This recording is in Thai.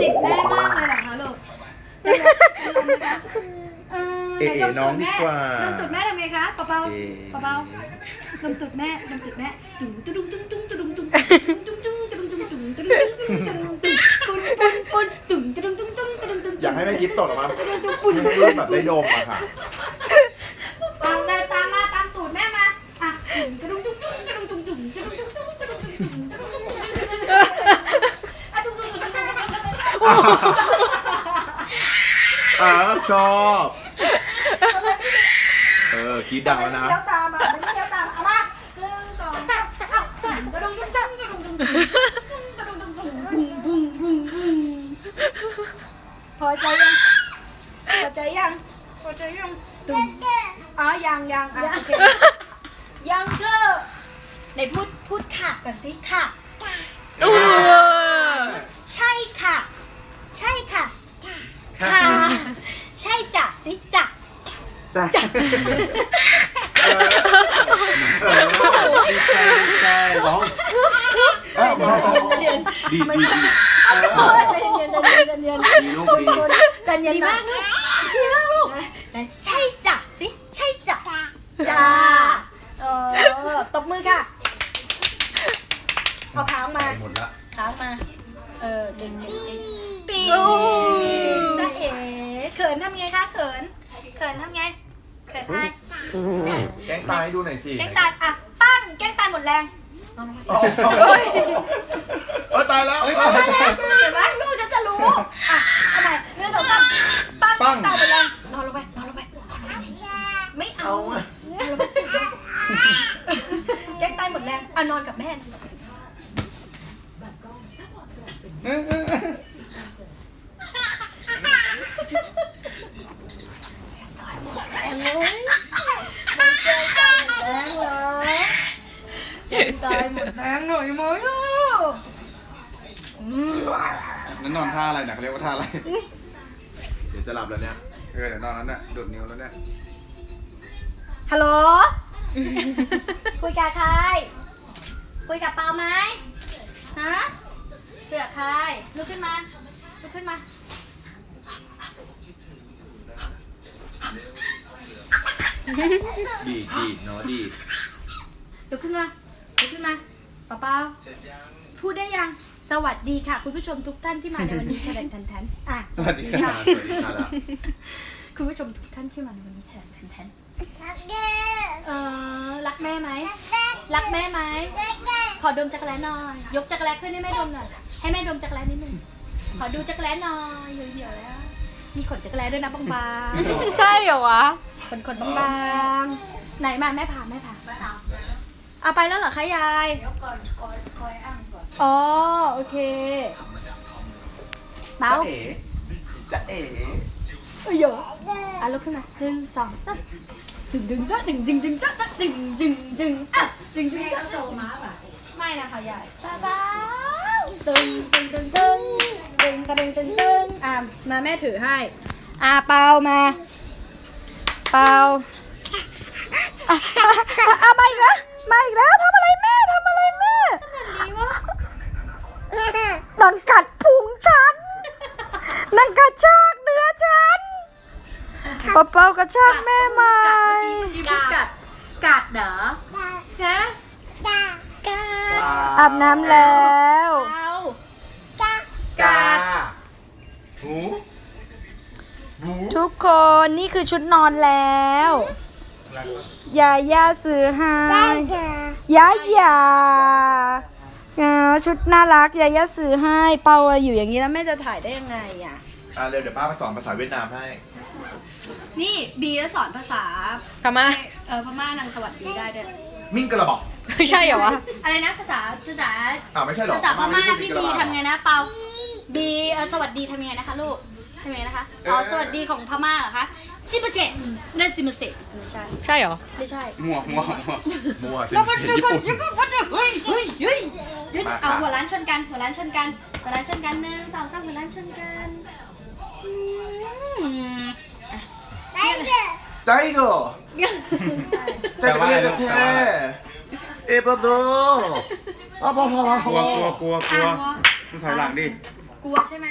ติดแม่มากเลยเหรอคะลูกจะลงจะลงไหมคะเออเอ๋ไหดมน้องดีกว่าดมตูดแม่ทำไงคะเปาเปาเอ๋ เปาเปาดมตูดแม่ดมตูดแม่ตุ้งตุ้งตุ้งตุ้งตุ้งตุ้งตุ้งตุ้งตุ้งตุ้งตุ้งตุ้งตุ้งตุ้งตุ้งตุ้งตุ้งตุ้งตุ้งปุ้นปุ้นปุ้นตุ้งตุ้งตุ้งตุ้งตุ้งตุ้งอยากให้แม่กิ๊บตดออกมาตุ้งตุ้งปุ้นรูปแบบได้ดมอะค่ะตามเดินตามมาตามตูดแม่มาอะตุ้งตุ้งตุ้งตุ้งตุ้งตุ้งตุ้งตุ้งตุ้งตุ้งตุ้งตุ้งตุ้งตุ้งตุ้งตุ้งอะตุ้งตุ้งตุ้งตุ้งตุ้งตุ้ง อ่าชอบ เออคิดดังแล้วนะ เลี้ยวตามอะไม่เลี้ยวตามเอามาหนึ่งสองสามเอ้ากระดุมตุ้งตุ้งกระดุมตุ้งตุ้งกระดุมตุ้งตุ้งบุ้งบุ้งบุ้งบุ้งพอใจยังพอใจยังพอใจยังตุ้งอ๋อยังยังอะโอเคยังเกอร์ไหนพูดพูดค่ะก่อนสิค่ะอู้ใช่ค่ะ ใช่ค่ะ ค่ะ ใช่จ้ะสิจ้ะจ้ะเออเออดีใจดีใจร้องเออร้องดีดีดีใจเย็นใจเย็นใจเย็นดีลูกดีใจเย็นมากลูกดีมากลูกใช่จ้ะสิใช่จ้ะจ้าเออตบมือค่ะ เอาขาออกมาหมดละขาออกมา เออเก่งเก่งเก่งปีจ้าเอ๋เขินทำไงคะเขิน เขินทำไง เขินไง แกล้ง ตายให้ดูหน่อยสิแกล้งตายอะปั้งแกล้งตายหมดแรงนอนลงไปโอ้โหเออตายแล้วเห็นไหมลูกฉันจะรู้อะเอาใหม่เนื้อสองสามปั้งปั้งตายหมดแรงนอนลงไปนอนลงไปนอนลงไปสิไม่เอาเอาอะนอนลงไปสิแกล้งตายหมดแรงอะนอนกับแม่เออเออเออ แรงเลยมันเจอตายหมดแรงเหรอแกล้ง ตายหมดแรงหน่อยไหมลูกอืมนั่นนอนท่าอะไรนะเขาเรียกว่าท่าอะไร เดี๋ยวจะหลับแล้วเนี่ย เออเดี๋ยวนอนนั้นน่ะดูดนิ้วแล้วเนี่ย ฮัลโหล คุยกับใคร คุยกับเปาไหมฮะคุยกับใครลุกขึ้นมา ลุกขึ้นมา ดีดีเนาะดีลุกขึ้นมาลุก ขึ้นมาเปาเปาพูดได้ยัง สวัสดีค่ะ คุณผู้ชมทุกท่านที่มาในวันนี้แทนแทนแทนอะสวัสดีค่ะสวัสดีค่ะแล้วคุณผู้ชมทุกท่านที่มาในวันนี้แทนแทนแทนเออรักแม่ไหมรักแม่ไหมขอดมจักรแล้หน่อยยกจักรแล้ขึ้นให้แม่ดมหน่อยให้แม่ดมจักรแล้นิดนึงขอดูจักรแล้หน่อยเหี่ยวๆแล้ว มีขนจักรแล้ด้วยนะบางใช่เหรอวะๆขนขนๆบางๆไหนมาแม่ผ่าแม่ผ่า เอาไปแล้วเหรอคะยาย เดี๋ยวก่อนคอยคอยอ้างก่อนอ๋อ โอเคเมาจะเอ๋จะเอ๋เอ้ยเยอะอะลุกขึ้นมาหนึ่งสองสามจึงจึงจ้าจึงจึงจึงจ้าจ้าจึงจึงจึงอะจึงจึงจ้าโตมาป่ะไม่นะคะยายป้าป้าตึงตึงตึงตึงตึงกระดึงตึงตึงอะมาแม่ถือให้ อะเปามา เปาอะอะอะอะมาอีกแล้ว มาอีกแล้วทำอะไรแม่ทำอะไรแม่นอนกัดพุงฉันนั่นกระชากเนื้อฉันเปาเปากระชากแม่ไหมกัดกัดเหรอฮะอาบน้ำแล้วกาหูหูทุกคนนี่คือชุดนอนแล้ว ยาย่าซื้อให้ยาย่าอ่าชุดน่ารักยาย่าซื้อให้ เปาอะอยู่อย่างนี้แล้วแม่จะถ่ายได้ยังไงอะอะเร็วเดี๋ยวป้าไปสอนภาษาเวียดนามให้ นี่บีจะสอนภาษาทำไมเออพม่านางสวัสดีได้ด้วยมิ่งกระบอกใช่เหรอวะ อะไรนะภาษาภาษาอ่าไม่ใช่หรอภาษาพม่าไได้พูดพี่มิ่บีกระบะทำไงนะเปาบีเออสวัสดีทำยังไงนะคะลูก ทำยังไงนะคะอ๋อเออสวัสดีของพม่าเหรอคะซิมเปเจนั่นซิมเปเจไม่ใช่ใช่เหรอ ไม่ใช่มั่วมั่วมั่วมั่วเสียเรางไปเสียดูงญี่ก่อนปุ่นเดี๋ยวก่อนเฮ้ยเฮ้ยเฮ้ยมาเอาค่ะ หัวล้านชนกันหัวล้านชนกันหัวล้านชนกันหนึ่งสองสามหัวล้านชนกันอืมได้ก็แต่ก็เรียนจะแช่เอปโดอ้าวพอพอพอกลัวกลัวกลัวกลัวอ่านว่ามึงถอยหลังดิ กลัวใช่ไหม